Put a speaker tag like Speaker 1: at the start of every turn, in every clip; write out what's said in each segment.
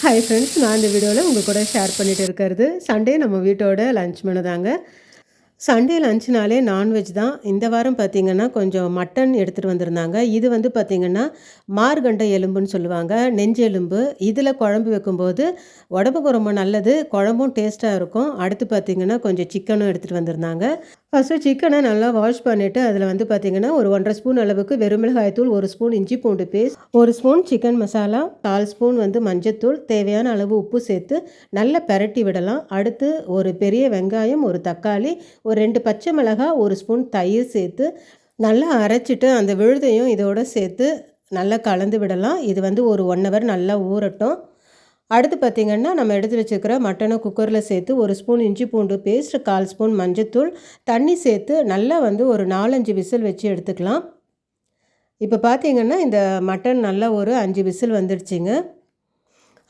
Speaker 1: Hi friends நான் இந்த வீடியோவில் உங்கள் கூட ஷேர் பண்ணிகிட்டு இருக்கிறது. சண்டே நம்ம வீட்டோட லன்ச் மெனு தாங்க. சண்டே லஞ்ச்னாலே நான்வெஜ் தான். இந்த வாரம் பார்த்திங்கன்னா கொஞ்சம் மட்டன் எடுத்துகிட்டு வந்திருந்தாங்க. இது வந்து பார்த்திங்கன்னா மார்கண்ட எலும்புன்னு சொல்லுவாங்க. நெஞ்சு எலும்பு. இதில் குழம்பு வைக்கும்போது உடம்புக்கு ரொம்ப நல்லது குழம்பும் டேஸ்ட்டாக இருக்கும். அடுத்து பார்த்திங்கன்னா கொஞ்சம் சிக்கனும் எடுத்துகிட்டு வந்திருந்தாங்க. ஃபஸ்ட்டு சிக்கனை நல்லா வாஷ் பண்ணிவிட்டு அதில் வந்து பார்த்திங்கன்னா ஒரு ஒன்றரை ஸ்பூன் அளவுக்கு வெறுமிளகாய் தூள் ஒரு ஸ்பூன் இஞ்சி பூண்டு பேஸ்ட் ஒரு ஸ்பூன் சிக்கன் மசாலா கால் ஸ்பூன் வந்து மஞ்சத்தூள் தேவையான அளவு உப்பு சேர்த்து நல்லா பெரட்டி விடலாம். அடுத்து ஒரு பெரிய வெங்காயம் ஒரு தக்காளி ஒரு ரெண்டு பச்சை மிளகாய் ஒரு ஸ்பூன் தயிர் சேர்த்து நல்லா அரைச்சிட்டு அந்த விழுதையும் இதோடு சேர்த்து நல்லா கலந்து விடலாம். இது வந்து ஒரு ஒன் ஹவர் நல்லா ஊறட்டும். அடுத்து பார்த்திங்கன்னா நம்ம எடுத்து வச்சுருக்கிற மட்டனை குக்கரில் சேர்த்து ஒரு ஸ்பூன் இஞ்சி பூண்டு பேஸ்ட் கால் ஸ்பூன் மஞ்சத்தூள் தண்ணி சேர்த்து நல்லா வந்து ஒரு நாலஞ்சு விசில் வச்சு எடுத்துக்கலாம். இப்போ பார்த்திங்கன்னா இந்த மட்டன் நல்லா ஒரு அஞ்சு விசில் வந்துடுச்சிங்க.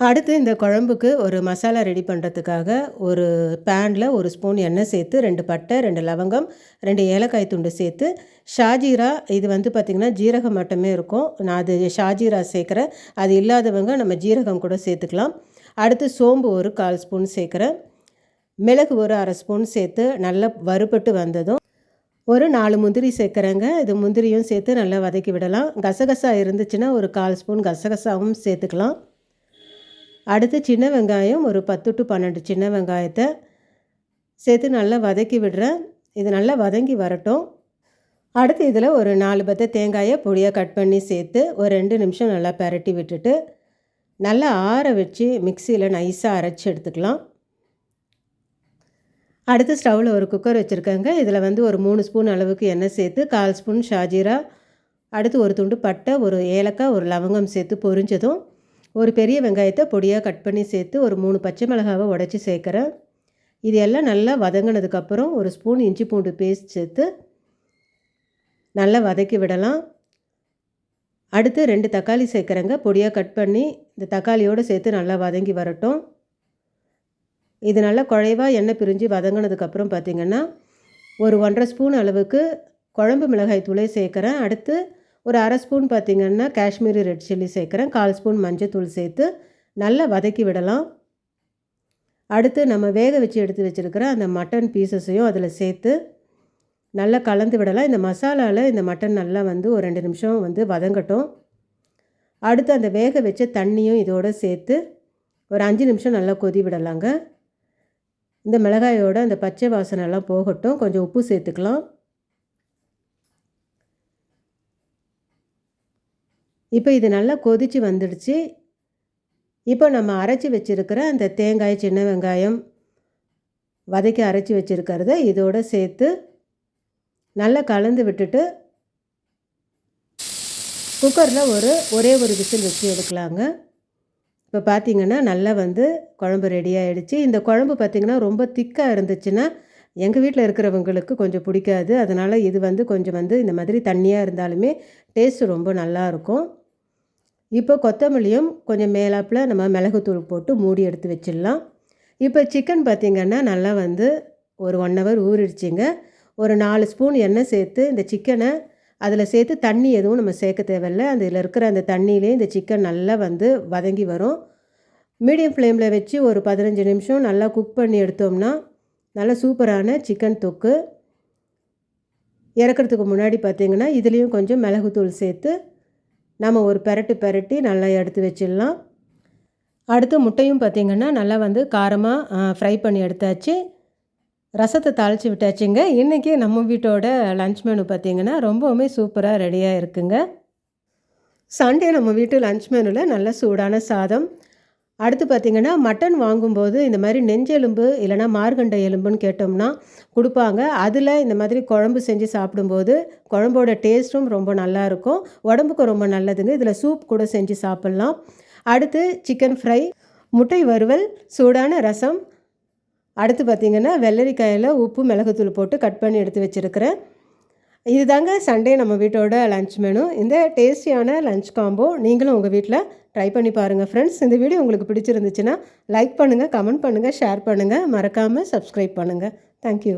Speaker 1: அடுத்து இந்த குழம்புக்கு ஒரு மசாலா ரெடி பண்ணுறதுக்காக ஒரு பேனில் ஒரு ஸ்பூன் எண்ணெய் சேர்த்து ரெண்டு பட்டை ரெண்டு லவங்கம் ரெண்டு ஏலக்காய் துண்டு சேர்த்து ஷாஜீரா இது வந்து பார்த்திங்கன்னா ஜீரகம் மட்டுமே இருக்கும். நான் அது ஷாஜீரா சேர்க்குறேன் அது இல்லாதவங்க நம்ம ஜீரகம் கூட சேர்த்துக்கலாம். அடுத்து சோம்பு ஒரு கால் ஸ்பூன் சேர்க்குறேன் மிளகு ஒரு அரை ஸ்பூன் சேர்த்து நல்லா வறுபட்டு வந்ததும் ஒரு நாலு முந்திரி சேர்க்குறேங்க. இது முந்திரியும் சேர்த்து நல்லா வதக்கி விடலாம். கசகசா இருந்துச்சுன்னா ஒரு கால் ஸ்பூன் கசகசாவும் சேர்த்துக்கலாம். அடுத்து சின்ன வெங்காயம் ஒரு பத்து டு பன்னெண்டு சின்ன வெங்காயத்தை சேர்த்து நல்லா வதக்கி விடுறேன். இது நல்லா வதங்கி வரட்டும். அடுத்து இதில் ஒரு நாலு பத்த தேங்காயை பொடியாக கட் பண்ணி சேர்த்து ஒரு ரெண்டு நிமிஷம் நல்லா பரட்டி விட்டுட்டு நல்லா ஆற வச்சு மிக்சியில் நைஸாக அரைச்சி எடுத்துக்கலாம். அடுத்து ஸ்டவ்வில் ஒரு குக்கர் வச்சுருக்கேங்க. இதில் வந்து ஒரு மூணு ஸ்பூன் அளவுக்கு எண்ணெய் சேர்த்து கால் ஸ்பூன் ஷாஜீரா அடுத்து ஒரு துண்டு பட்டை ஒரு ஏலக்காய் ஒரு லவங்கம் சேர்த்து பொரிஞ்சதும் ஒரு பெரிய வெங்காயத்தை பொடியாக கட் பண்ணி சேர்த்து ஒரு மூணு பச்சை மிளகாவை உடச்சி சேர்க்குறேன். இது எல்லாம் நல்லா வதங்கினதுக்கப்புறம் ஒரு ஸ்பூன் இஞ்சி பூண்டு பேஸ்ட் சேர்த்து நல்லா வதக்கி விடலாம். அடுத்து ரெண்டு தக்காளி சேர்க்குறேங்க. பொடியாக கட் பண்ணி இந்த தக்காளியோடு சேர்த்து நல்லா வதங்கி வரட்டும். இது நல்லா குழைவாக எண்ணெய் பிரிஞ்சு வதங்கினதுக்கப்புறம் பார்த்திங்கன்னா ஒரு ஒன்றரை ஸ்பூன் அளவுக்கு குழம்பு மிளகாய் தூளை சேர்க்குறேன். அடுத்து ஒரு அரை ஸ்பூன் பார்த்திங்கன்னா காஷ்மீரி ரெட் சில்லி சேர்க்குறேன். கால் ஸ்பூன் மஞ்சத்தூள் சேர்த்து நல்லா வதக்கி விடலாம். அடுத்து நம்ம வேக வச்சு எடுத்து வச்சுருக்கிற அந்த மட்டன் பீசஸையும் அதில் சேர்த்து நல்லா கலந்து விடலாம். இந்த மசாலாவில் இந்த மட்டன் நல்லா வந்து ஒரு ரெண்டு நிமிஷம் வந்து வதங்கட்டும். அடுத்து அந்த வேக வச்ச தண்ணியும் இதோடு சேர்த்து ஒரு அஞ்சு நிமிஷம் நல்லா கொதி விடலாங்க. இந்த மிளகாயோட அந்த பச்சை வாசனைலாம் போகட்டும். கொஞ்சம் உப்பு சேர்த்துக்கலாம். இப்போ இது நல்லா கொதித்து வந்துடுச்சு. இப்போ நம்ம அரைச்சி வச்சுருக்கிற அந்த தேங்காய் சின்ன வெங்காயம் வதக்கி அரைச்சி வச்சுருக்கிறத இதோடு சேர்த்து நல்லா கலந்து விட்டுட்டு குக்கரில் ஒரு ஒரே ஒரு விசில் வச்சு எடுக்கலாங்க. இப்போ பார்த்திங்கன்னா நல்லா வந்து குழம்பு ரெடி ஆகிடுச்சு இந்த குழம்பு பார்த்திங்கன்னா ரொம்ப திக்காக இருந்துச்சுன்னா எங்கள் வீட்டில் இருக்கிறவங்களுக்கு கொஞ்சம் பிடிக்காது. அதனால் இது வந்து கொஞ்சம் வந்து இந்த மாதிரி தண்ணியாக இருந்தாலுமே டேஸ்ட்டு ரொம்ப நல்லாயிருக்கும் இப்போ கொத்தமல்லியும் கொஞ்சம் மேலாப்பில் நம்ம மிளகுத்தூள் போட்டு மூடி எடுத்து வச்சிடலாம். இப்போ சிக்கன் பார்த்திங்கன்னா நல்லா வந்து ஒரு ஒன் ஹவர் ஊறிடுச்சிங்க. ஒரு நாலு ஸ்பூன் எண்ணெய் சேர்த்து இந்த சிக்கனை அதில் சேர்த்து தண்ணி எதுவும் நம்ம சேர்க்க தேவையில்ல. அதில் இருக்கிற அந்த தண்ணியிலே இந்த சிக்கன் நல்லா வந்து வதங்கி வரும். மீடியம் ஃப்ளேமில் வச்சு ஒரு பதினஞ்சு நிமிஷம் நல்லா குக் பண்ணி எடுத்தோம்னா நல்ல சூப்பரான சிக்கன் தொக்கு. இறக்கிறதுக்கு முன்னாடி பார்த்திங்கன்னா இதுலேயும் கொஞ்சம் மிளகுத்தூள் சேர்த்து நம்ம ஒரு பெரட்டு பெரட்டி நல்லா எடுத்து வச்சிடலாம். அடுத்து முட்டையும் பார்த்திங்கன்னா நல்லா வந்து காரமாக ஃப்ரை பண்ணி எடுத்தாச்சு. ரசத்தை தாளித்து விட்டாச்சுங்க. இன்றைக்கி நம்ம வீட்டோட லன்ச் மெனு பார்த்திங்கன்னா ரொம்பவுமே சூப்பராக ரெடியாக இருக்குங்க. சண்டே நம்ம வீட்டு லன்ச் மெனுவில் நல்ல சூடான சாதம் அடுத்து பார்த்திங்கன்னா மட்டன் வாங்கும்போது இந்த மாதிரி நெஞ்செலும்பு இல்லைனா மார்கண்ட எலும்புன்னு கேட்டோம்னா கொடுப்பாங்க. அதில் இந்த மாதிரி குழம்பு செஞ்சு சாப்பிடும்போது குழம்போட டேஸ்ட்டும் ரொம்ப நல்லாயிருக்கும் உடம்புக்கு ரொம்ப நல்லதுங்க. இதில் சூப் கூட செஞ்சு சாப்பிட்லாம். அடுத்து சிக்கன் ஃப்ரை முட்டை வறுவல் சூடான ரசம். அடுத்து பார்த்திங்கன்னா வெள்ளரிக்காயில் உப்பு மிளகுத்தூள் போட்டு கட் பண்ணி எடுத்து வச்சுருக்கிறேன். இது தாங்க சண்டே நம்ம வீட்டோட லன்ச் மெனு இந்த டேஸ்டியான லன்ச் காம்போ நீங்களும் உங்கள் வீட்டில் ட்ரை பண்ணி பாருங்கள் ஃப்ரெண்ட்ஸ் இந்த வீடியோ உங்களுக்கு பிடிச்சிருந்துச்சுன்னா லைக் பண்ணுங்கள் கமெண்ட் பண்ணுங்கள் ஷேர் பண்ணுங்கள் மறக்காமல் சப்ஸ்கிரைப் பண்ணுங்கள் தேங்க்யூ